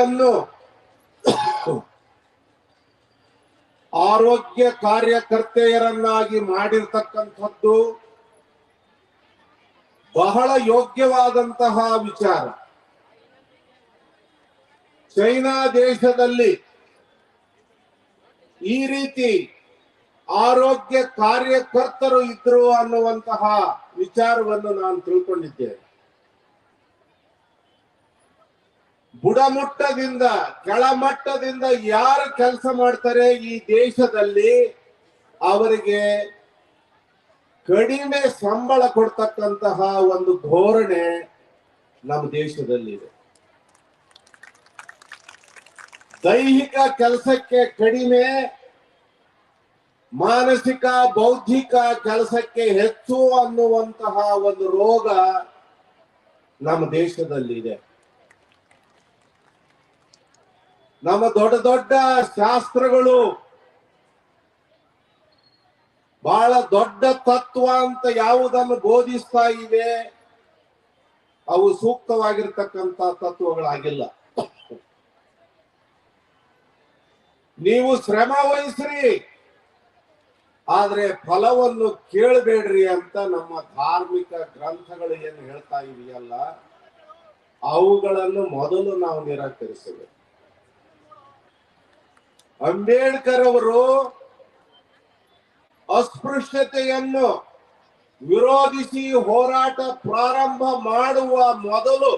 ಮಹಿಳೆಯರನ್ನು ಆರೋಗ್ಯ ಕಾರ್ಯಕರ್ತೆಯರನ್ನಾಗಿ ಮಾಡಿರ್ತಕ್ಕಂಥದ್ದು ಬಹಳ ಯೋಗ್ಯವಾದಂತಹ ವಿಚಾರ. ಚೈನಾ ದೇಶದಲ್ಲಿ ಈ ರೀತಿ ಆರೋಗ್ಯ ಕಾರ್ಯಕರ್ತರು ಇದ್ರು ಅನ್ನುವಂತಹ ವಿಚಾರವನ್ನು ನಾನು ತಿಳ್ಕೊಂಡಿದ್ದೇನೆ. ಬುಡಮುಟ್ಟದಿಂದ, ಕೆಳಮಟ್ಟದಿಂದ ಯಾರು ಕೆಲಸ ಮಾಡ್ತಾರೆ ಈ ದೇಶದಲ್ಲಿ, ಅವರಿಗೆ ಕಡಿಮೆ ಸಂಬಳ ಕೊಡ್ತಕ್ಕಂತಹ ಒಂದು ಧೋರಣೆ ನಮ್ಮ ದೇಶದಲ್ಲಿದೆ. ದೈಹಿಕ ಕೆಲಸಕ್ಕೆ ಕಡಿಮೆ, ಮಾನಸಿಕ, ಬೌದ್ಧಿಕ ಕೆಲಸಕ್ಕೆ ಹೆಚ್ಚು ಅನ್ನುವಂತಹ ಒಂದು ರೋಗ ನಮ್ಮ ದೇಶದಲ್ಲಿದೆ. ನಮ್ಮ ದೊಡ್ಡ ದೊಡ್ಡ ಶಾಸ್ತ್ರಗಳು ಬಹಳ ದೊಡ್ಡ ತತ್ವ ಅಂತ ಯಾವುದನ್ನು ಬೋಧಿಸ್ತಾ ಇವೆ, ಅವು ಸೂಕ್ತವಾಗಿರ್ತಕ್ಕಂತ ತತ್ವಗಳಾಗಿಲ್ಲ. ನೀವು ಶ್ರಮ ವಹಿಸ್ರಿ, ಆದ್ರೆ ಫಲವನ್ನು ಕೇಳಬೇಡ್ರಿ ಅಂತ ನಮ್ಮ ಧಾರ್ಮಿಕ ಗ್ರಂಥಗಳು ಏನು ಹೇಳ್ತಾ ಇದೆಯಲ್ಲ, ಅವುಗಳನ್ನು ಮೊದಲು ನಾವು ನಿರಾಕರಿಸಬೇಕು. ಅಂಬೇಡ್ಕರ್ ಅವರು ಅಸ್ಪೃಶ್ಯತೆಯನ್ನು ವಿರೋಧಿಸಿ ಹೋರಾಟ ಪ್ರಾರಂಭ ಮಾಡುವ ಮೊದಲು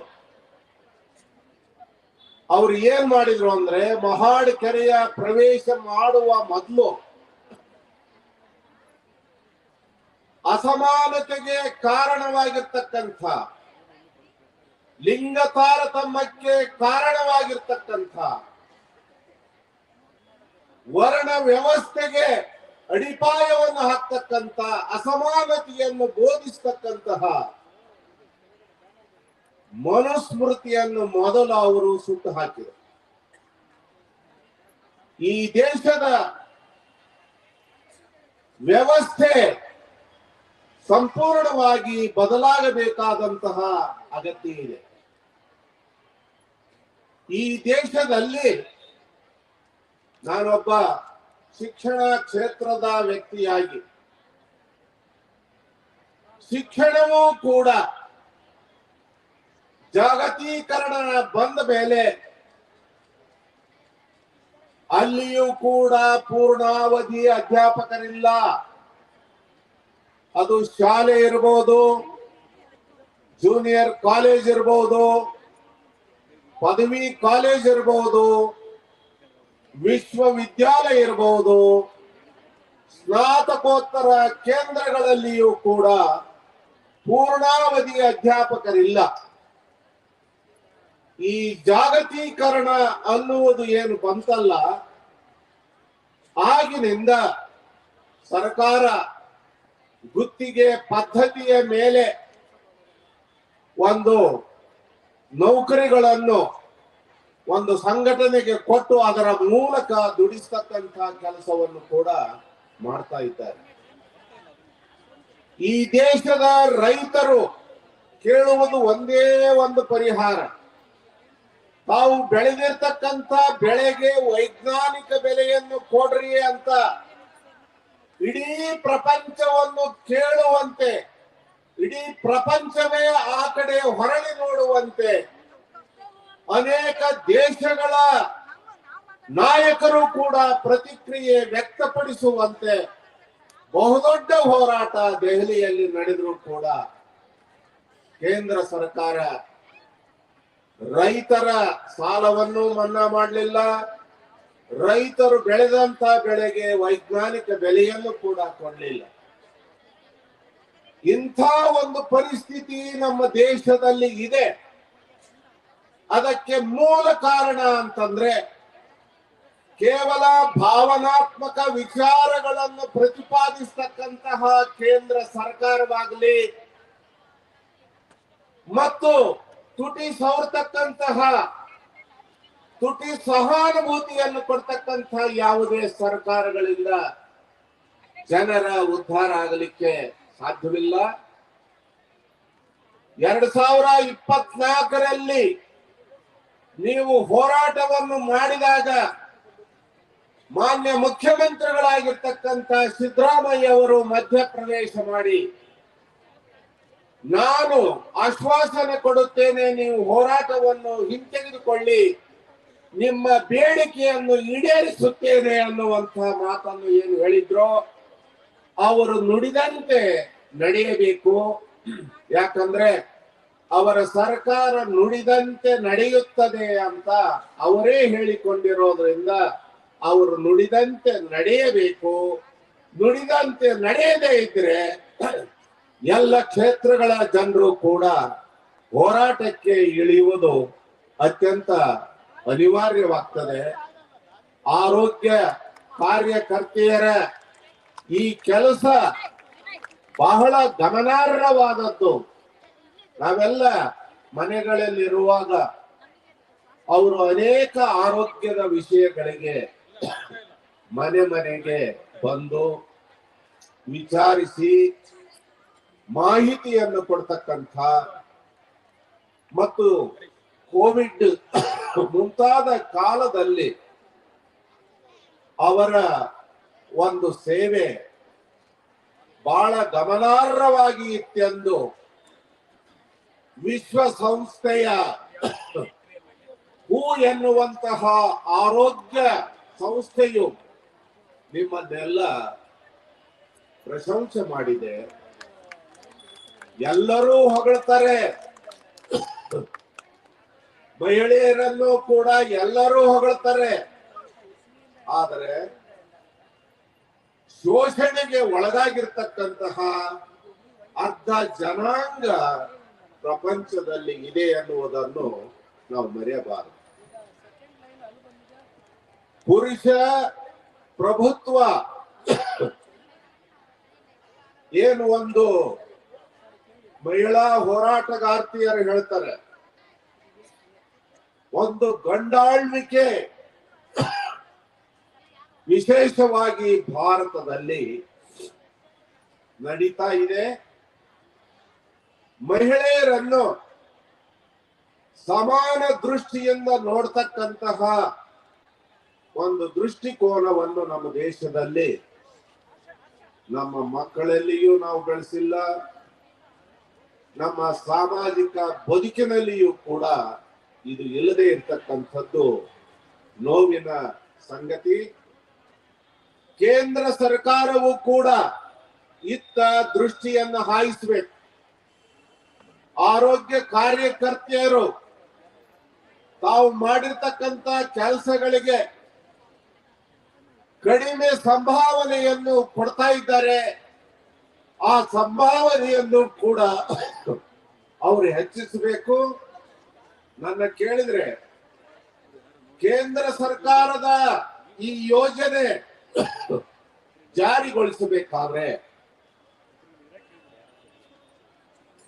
ಅವ್ರು ಏನ್ ಮಾಡಿದ್ರು ಅಂದ್ರೆ ಮಹಾಡ್ ಕೆರೆಯ ಪ್ರವೇಶ ಮಾಡುವ ಮೊದಲು ಅಸಮಾನತೆಗೆ ಕಾರಣವಾಗಿರ್ತಕ್ಕಂಥ ಲಿಂಗ ತಾರತಮ್ಯಕ್ಕೆ ಕಾರಣವಾಗಿರ್ತಕ್ಕಂಥ ವರ್ಣ ವ್ಯವಸ್ಥೆಗೆ ಅಡಿಪಾಯವನ್ನು ಹಾಕ್ತಕ್ಕಂತ ಅಸಮಾನತೆಯನ್ನು ಬೋಧಿಸ್ತಕ್ಕಂತಹ ಮನುಸ್ಮೃತಿಯನ್ನು ಮೊದಲು ಅವರು ಸುಟ್ಟು ಹಾಕಿದರು. ಈ ದೇಶದ ವ್ಯವಸ್ಥೆ ಸಂಪೂರ್ಣವಾಗಿ ಬದಲಾಗಬೇಕಾದಂತಹ ಅಗತ್ಯ ಇದೆ. ಈ ದೇಶದಲ್ಲಿ ನಾನೊಬ್ಬ ಶಿಕ್ಷಣ ಕ್ಷೇತ್ರದ ವ್ಯಕ್ತಿಯಾಗಿ, ಶಿಕ್ಷಣವೂ ಕೂಡ ಜಾಗತೀಕರಣ ಬಂದ ಮೇಲೆ ಅಲ್ಲಿಯೂ ಕೂಡ ಪೂರ್ಣಾವಧಿ ಅಧ್ಯಾಪಕರಿಲ್ಲ. ಅದು ಶಾಲೆ ಇರಬಹುದು ಜೂನಿಯರ್ ಕಾಲೇಜ್ ಇರಬಹುದು ಪದವಿ ಕಾಲೇಜ್ ಇರಬಹುದು ವಿಶ್ವವಿದ್ಯಾಲಯ ಇರಬಹುದು ಸ್ನಾತಕೋತ್ತರ ಕೇಂದ್ರಗಳಲ್ಲಿಯೂ ಕೂಡ ಪೂರ್ಣಾವಧಿ ಅಧ್ಯಾಪಕರಿಲ್ಲ. ಈ ಜಾಗತೀಕರಣ ಅನ್ನುವುದು ಏನು ಬಂತಲ್ಲ, ಆಗಿನಿಂದ ಸರ್ಕಾರ ಗುತ್ತಿಗೆ ಪದ್ಧತಿಯ ಮೇಲೆ ಒಂದು ನೌಕರಿಗಳನ್ನು ಒಂದು ಸಂಘಟನೆಗೆ ಕೊಟ್ಟು ಅದರ ಮೂಲಕ ದುಡಿಸ್ತಕ್ಕಂತಹ ಕೆಲಸವನ್ನು ಕೂಡ ಮಾಡ್ತಾ ಇದ್ದಾರೆ. ಈ ದೇಶದ ರೈತರು ಕೇಳುವುದು ಒಂದೇ ಒಂದು ಪರಿಹಾರ. ತಾವು ಬೆಳೆದಿರ್ತಕ್ಕಂಥ ಬೆಳೆಗೆ ವೈಜ್ಞಾನಿಕ ಬೆಲೆಯನ್ನು ಕೊಡ್ರಿ ಅಂತ ಇಡೀ ಪ್ರಪಂಚವನ್ನು ಕೇಳುವಂತೆ, ಇಡೀ ಪ್ರಪಂಚವೇ ಆ ಕಡೆ ಹೊರಳಿ ನೋಡುವಂತೆ ಅನೇಕ ದೇಶಗಳ ನಾಯಕರು ಕೂಡ ಪ್ರತಿಕ್ರಿಯೆ ವ್ಯಕ್ತಪಡಿಸುವಂತೆ ಬಹುದೊಡ್ಡ ಹೋರಾಟ ದೆಹಲಿಯಲ್ಲಿ ನಡೆದರೂ ಕೂಡ ಕೇಂದ್ರ ಸರ್ಕಾರ ರೈತರ ಸಾಲವನ್ನು ಮನ್ನಾ ಮಾಡಲಿಲ್ಲ. ರೈತರು ಬೆಳೆದಂತ ಬೆಳೆಗೆ ವೈಜ್ಞಾನಿಕ ಬೆಲೆಯನ್ನು ಕೂಡ ಕೊಡಲಿಲ್ಲ. ಇಂಥ ಒಂದು ಪರಿಸ್ಥಿತಿ ನಮ್ಮ ದೇಶದಲ್ಲಿ ಇದೆ. ಅದಕ್ಕೆ ಮೂಲ ಕಾರಣ ಅಂತಂದ್ರೆ ಕೇವಲ ಭಾವನಾತ್ಮಕ ವಿಚಾರಗಳನ್ನು ಪ್ರತಿಪಾದಿಸತಕ್ಕಂತಹ ಕೇಂದ್ರ ಸರ್ಕಾರವಾಗಲಿ ಮತ್ತು ತುಟಿ ಸವರ್ತಕ್ಕಂತಹ ತುಟಿ ಸಹಾನುಭೂತಿಯನ್ನು ಕೊಡ್ತಕ್ಕಂತಹ ಯಾವುದೇ ಸರ್ಕಾರಗಳಿಂದ ಜನರ ಉದ್ಧಾರ ಆಗಲಿಕ್ಕೆ ಸಾಧ್ಯವಿಲ್ಲ. ಎರಡ್ ಸಾವಿರ ಇಪ್ಪತ್ನಾಲ್ಕರಲ್ಲಿ ನೀವು ಹೋರಾಟವನ್ನು ಮಾಡಿದಾಗ ಮಾನ್ಯ ಮುಖ್ಯಮಂತ್ರಿಗಳಾಗಿರ್ತಕ್ಕಂಥ ಸಿದ್ದರಾಮಯ್ಯ ಅವರು ಮಧ್ಯಪ್ರವೇಶ ಮಾಡಿ. ನಾನು ಆಶ್ವಾಸನೆ ಕೊಡುತ್ತೇನೆ ನೀವು ಹೋರಾಟವನ್ನು ಹಿಂತೆಗೆದುಕೊಳ್ಳಿ. ನಿಮ್ಮ ಬೇಡಿಕೆಯನ್ನು ಈಡೇರಿಸುತ್ತೇನೆ ಅನ್ನುವಂತಹ ಮಾತನ್ನು ಏನು ಹೇಳಿದ್ರೋ ಅವರು ನುಡಿದಂತೆ ನಡೆಯಬೇಕು. ಯಾಕಂದ್ರೆ ಅವರ ಸರ್ಕಾರ ನುಡಿದಂತೆ ನಡೆಯುತ್ತದೆ ಅಂತ ಅವರೇ ಹೇಳಿಕೊಂಡಿರೋದ್ರಿಂದ ಅವರು ನುಡಿದಂತೆ ನಡೆಯಬೇಕು. ನುಡಿದಂತೆ ನಡೆಯದೇ ಇದ್ರೆ ಎಲ್ಲ ಕ್ಷೇತ್ರಗಳ ಜನರು ಕೂಡ ಹೋರಾಟಕ್ಕೆ ಇಳಿಯುವುದು ಅತ್ಯಂತ ಅನಿವಾರ್ಯವಾಗ್ತದೆ. ಆರೋಗ್ಯ ಕಾರ್ಯಕರ್ತೆಯರ ಈ ಕೆಲಸ ಬಹಳ ಗಮನಾರ್ಹವಾದದ್ದು. ನಾವೆಲ್ಲ ಮನೆಗಳಲ್ಲಿರುವಾಗ ಅವರು ಅನೇಕ ಆರೋಗ್ಯದ ವಿಷಯಗಳಿಗೆ ಮನೆ ಮನೆಗೆ ಬಂದು ವಿಚಾರಿಸಿ ಮಾಹಿತಿಯನ್ನು ಕೊಡ್ತಕ್ಕಂಥ ಮತ್ತು ಕೋವಿಡ್ ಮುಂತಾದ ಕಾಲದಲ್ಲಿ ಅವರ ಒಂದು ಸೇವೆ ಬಹಳ ಗಮನಾರ್ಹವಾಗಿ ಇತ್ತೆಂದು ವಿಶ್ವಸಂಸ್ಥೆಯ ಹೂ ಎನ್ನುವಂತಹ ಆರೋಗ್ಯ ಸಂಸ್ಥೆಯು ನಿಮ್ಮನ್ನೆಲ್ಲ ಪ್ರಶಂಸೆ ಮಾಡಿದೆ. ಎಲ್ಲರೂ ಹೊಗಳ್ತಾರೆ. ಮಹಿಳೆಯರನ್ನು ಕೂಡ ಎಲ್ಲರೂ ಹೊಗಳ್ತಾರೆ. ಆದರೆ ಶೋಷಣೆಗೆ ಒಳಗಾಗಿರ್ತಕ್ಕಂತಹ ಅರ್ಧ ಜನಾಂಗ ಪ್ರಪಂಚದಲ್ಲಿ ಇದೆ ಅನ್ನುವುದನ್ನು ನಾವು ಮರೆಯಬಾರದು. ಪುರುಷ ಪ್ರಭುತ್ವ ಏನು ಒಂದು ಮಹಿಳಾ ಹೋರಾಟಗಾರ್ತಿಯರು ಹೇಳ್ತಾರೆ. ಒಂದು ಗಂಡಾಳ್ವಿಕೆ ವಿಶೇಷವಾಗಿ ಭಾರತದಲ್ಲಿ ನಡೀತಾ ಇದೆ. ಮಹಿಳೆಯರನ್ನು ಸಮಾನ ದೃಷ್ಟಿಯಿಂದ ನೋಡ್ತಕ್ಕಂತಹ ಒಂದು ದೃಷ್ಟಿಕೋನವನ್ನು ನಮ್ಮ ದೇಶದಲ್ಲಿ ನಮ್ಮ ಮಕ್ಕಳಲ್ಲಿಯೂ ನಾವು ಬೆಳೆಸಿಲ್ಲ. ನಮ್ಮ ಸಾಮಾಜಿಕ ಬದುಕಿನಲ್ಲಿಯೂ ಕೂಡ ಇದು ಇಲ್ಲದೆ ಇರ್ತಕ್ಕಂಥದ್ದು ನೋವಿನ ಸಂಗತಿ. ಕೇಂದ್ರ ಸರ್ಕಾರವು ಕೂಡ ಇತ್ತ ದೃಷ್ಟಿಯನ್ನು ಹಾಯಿಸಬೇಕು. ಆರೋಗ್ಯ ಕಾರ್ಯಕರ್ತೆಯರು ತಾವು ಮಾಡಿರ್ತಕ್ಕಂತ ಕೆಲಸಗಳಿಗೆ ಕಡಿಮೆ ಸಂಭಾವನೆಯನ್ನು ಕೊಡ್ತಾ ಇದ್ದಾರೆ. ಆ ಸಂಭಾವನೆಯನ್ನು ಕೂಡ ಅವರು ಹೆಚ್ಚಿಸಬೇಕು. ನನ್ನ ಕೇಳಿದ್ರೆ ಕೇಂದ್ರ ಸರ್ಕಾರದ ಈ ಯೋಜನೆ ಜಾರಿಗೊಳಿಸಬೇಕಾದ್ರೆ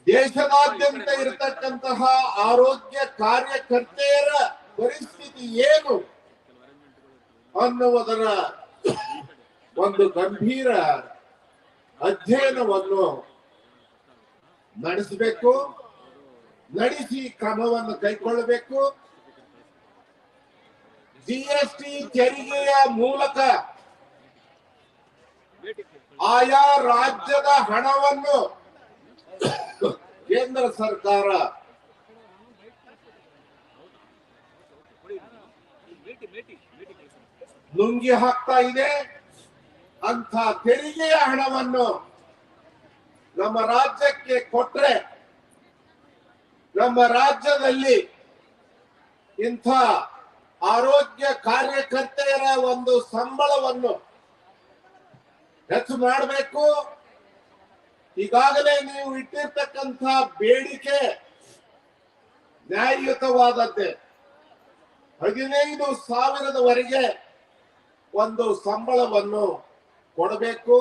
ದೇಶದಾದ್ಯಂತ ಇರತಕ್ಕಂತಹ ಆರೋಗ್ಯ ಕಾರ್ಯಕರ್ತೆಯರ ಪರಿಸ್ಥಿತಿ ಏನು ಅನ್ನುವುದರ ಒಂದು ಗಂಭೀರ ಅಧ್ಯಯನವನ್ನು ನಡೆಸಬೇಕು, ನಡೆಸಿ ಕ್ರಮವನ್ನು ಕೈಗೊಳ್ಳಬೇಕು. ಜಿಎಸ್ಟಿ ತೆರಿಗೆಯ ಮೂಲಕ ಆಯಾ ರಾಜ್ಯದ ಹಣವನ್ನು ಕೇಂದ್ರ ಸರ್ಕಾರ. ನುಂಗಿ ಹಾಕ್ತಾ ಇದೆ. ಅಂತ ತೆರಿಗೆಯ ಹಣವನ್ನು ನಮ್ಮ ರಾಜ್ಯಕ್ಕೆ ಕೊಟ್ರೆ ನಮ್ಮ ರಾಜ್ಯದಲ್ಲಿ ಇಂಥ ಆರೋಗ್ಯ ಕಾರ್ಯಕರ್ತೆಯರ ಒಂದು ಸಂಬಳವನ್ನು ಹೆಚ್ಚು ಮಾಡಬೇಕು. ಈಗಾಗಲೇ ನೀವು ಇಟ್ಟಿರ್ತಕ್ಕಂಥ ಬೇಡಿಕೆ ನ್ಯಾಯಯುತವಾದದ್ದೇ. ಹದಿನೈದು ಸಾವಿರದವರೆಗೆ ಒಂದು ಸಂಬಳವನ್ನು ಕೊಡಬೇಕು.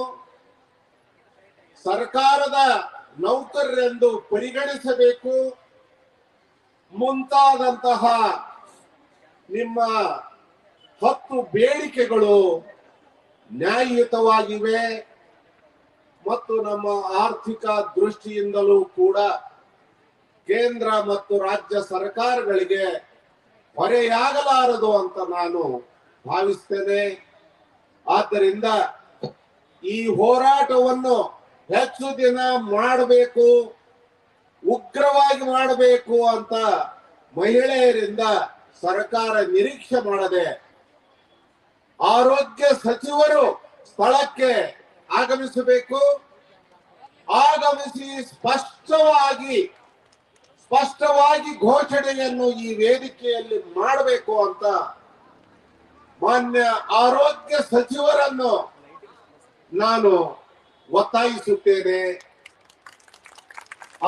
ಸರ್ಕಾರದ ನೌಕರರೆಂದು ಪರಿಗಣಿಸಬೇಕು. ಮುಂತಾದಂತಹ ನಿಮ್ಮ ಹತ್ತು ಬೇಡಿಕೆಗಳು ನ್ಯಾಯಯುತವಾಗಿವೆ. ಮತ್ತು ನಮ್ಮ ಆರ್ಥಿಕ ದೃಷ್ಟಿಯಿಂದಲೂ ಕೂಡ ಕೇಂದ್ರ ಮತ್ತು ರಾಜ್ಯ ಸರ್ಕಾರಗಳಿಗೆ ಹೊರೆಯಾಗಲಾರದು ಅಂತ ನಾನು ಭಾವಿಸ್ತೇನೆ. ಆದ್ದರಿಂದ ಈ ಹೋರಾಟವನ್ನು ಹೆಚ್ಚು ದಿನ ಮಾಡಬೇಕು, ಉಗ್ರವಾಗಿ ಮಾಡಬೇಕು ಅಂತ ಮಹಿಳೆಯರಿಂದ ಸರ್ಕಾರ ನಿರೀಕ್ಷೆ ಮಾಡದೆ ಆರೋಗ್ಯ ಸಚಿವರು ಸ್ಥಳಕ್ಕೆ ಆಗಮಿಸಬೇಕು. ಆಗಮಿಸಿ ಸ್ಪಷ್ಟವಾಗಿ ಸ್ಪಷ್ಟವಾಗಿ ಘೋಷಣೆಯನ್ನು ಈ ವೇದಿಕೆಯಲ್ಲಿ ಮಾಡಬೇಕು ಅಂತ ಮಾನ್ಯ ಆರೋಗ್ಯ ಸಚಿವರನ್ನು ನಾನು ಒತ್ತಾಯಿಸುತ್ತೇನೆ.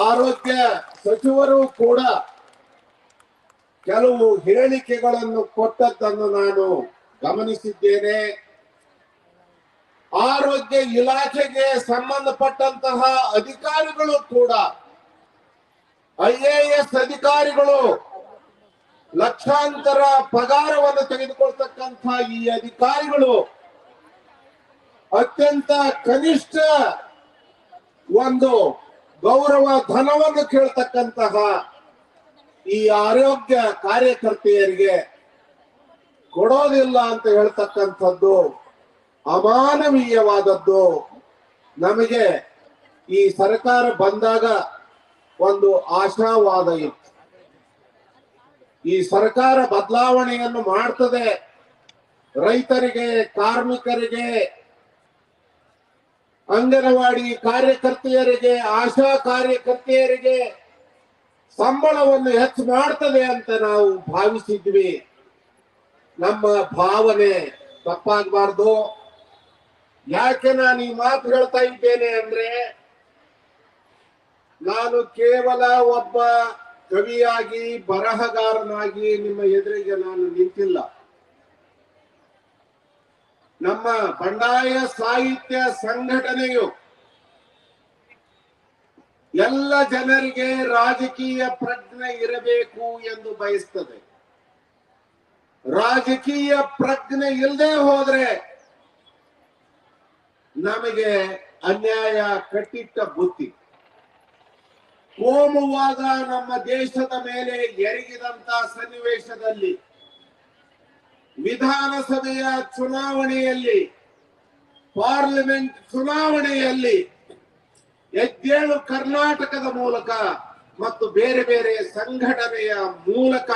ಆರೋಗ್ಯ ಸಚಿವರು ಕೂಡ ಕೆಲವು ಹೇಳಿಕೆಗಳನ್ನು ಕೊಟ್ಟದ್ದನ್ನು ನಾನು ಗಮನಿಸಿದ್ದೇನೆ. ಆರೋಗ್ಯ ಇಲಾಖೆಗೆ ಸಂಬಂಧಪಟ್ಟಂತಹ ಅಧಿಕಾರಿಗಳು ಕೂಡ ಐಎಎಸ್ ಅಧಿಕಾರಿಗಳು ಲಕ್ಷಾಂತರ ಪಗಾರವನ್ನು ತೆಗೆದುಕೊಳ್ತಕ್ಕಂತಹ ಈ ಅಧಿಕಾರಿಗಳು ಅತ್ಯಂತ ಕನಿಷ್ಠ ಒಂದು ಗೌರವ ಧನವನ್ನು ಕೇಳ್ತಕ್ಕಂತಹ ಈ ಆರೋಗ್ಯ ಕಾರ್ಯಕರ್ತೆಯರಿಗೆ ಕೊಡೋದಿಲ್ಲ ಅಂತ ಹೇಳ್ತಕ್ಕಂಥದ್ದು ಅಮಾನವೀಯವಾದದ್ದು. ನಮಗೆ ಈ ಸರ್ಕಾರ ಬಂದಾಗ ಒಂದು ಆಶಾವಾದ ಇತ್ತು. ಈ ಸರ್ಕಾರ ಬದಲಾವಣೆಯನ್ನು ಮಾಡ್ತದೆ. ರೈತರಿಗೆ, ಕಾರ್ಮಿಕರಿಗೆ, ಅಂಗನವಾಡಿ ಕಾರ್ಯಕರ್ತೆಯರಿಗೆ, ಆಶಾ ಕಾರ್ಯಕರ್ತೆಯರಿಗೆ ಸಂಬಳವನ್ನು ಹೆಚ್ಚು ಮಾಡ್ತದೆ ಅಂತ ನಾವು ಭಾವಿಸಿದ್ವಿ. ನಮ್ಮ ಭಾವನೆ ತಪ್ಪಾಗಬಾರ್ದು. ಯಾಕೆ ನಾನು ಈ ಮಾತು ಹೇಳ್ತಾ ಇದ್ದೇನೆ ಅಂದ್ರೆ, ನಾನು ಕೇವಲ ಒಬ್ಬ ಕವಿಯಾಗಿ, ಬರಹಗಾರನಾಗಿ ನಿಮ್ಮ ಎದುರಿಗೆ ನಾನು ನಿಂತಿಲ್ಲ. ನಮ್ಮ ಬಂಡಾಯ ಸಾಹಿತ್ಯ ಸಂಘಟನೆಯು ಎಲ್ಲ ಜನರಿಗೆ ರಾಜಕೀಯ ಪ್ರಜ್ಞೆ ಇರಬೇಕು ಎಂದು ಬಯಸ್ತದೆ. ರಾಜಕೀಯ ಪ್ರಜ್ಞೆ ಇಲ್ಲದೆ ಹೋದ್ರೆ ನಮಗೆ ಅನ್ಯಾಯ ಕಟ್ಟಿಟ್ಟ ಬುತ್ತಿ. ಕೋಮುವಾದ ನಮ್ಮ ದೇಶದ ಮೇಲೆ ಎರಗಿದಂತ ಸನ್ನಿವೇಶದಲ್ಲಿ, ವಿಧಾನಸಭೆಯ ಚುನಾವಣೆಯಲ್ಲಿ, ಪಾರ್ಲಿಮೆಂಟ್ ಚುನಾವಣೆಯಲ್ಲಿ ಎದ್ದೇಳು ಕರ್ನಾಟಕದ ಮೂಲಕ ಮತ್ತು ಬೇರೆ ಬೇರೆ ಸಂಘಟನೆಯ ಮೂಲಕ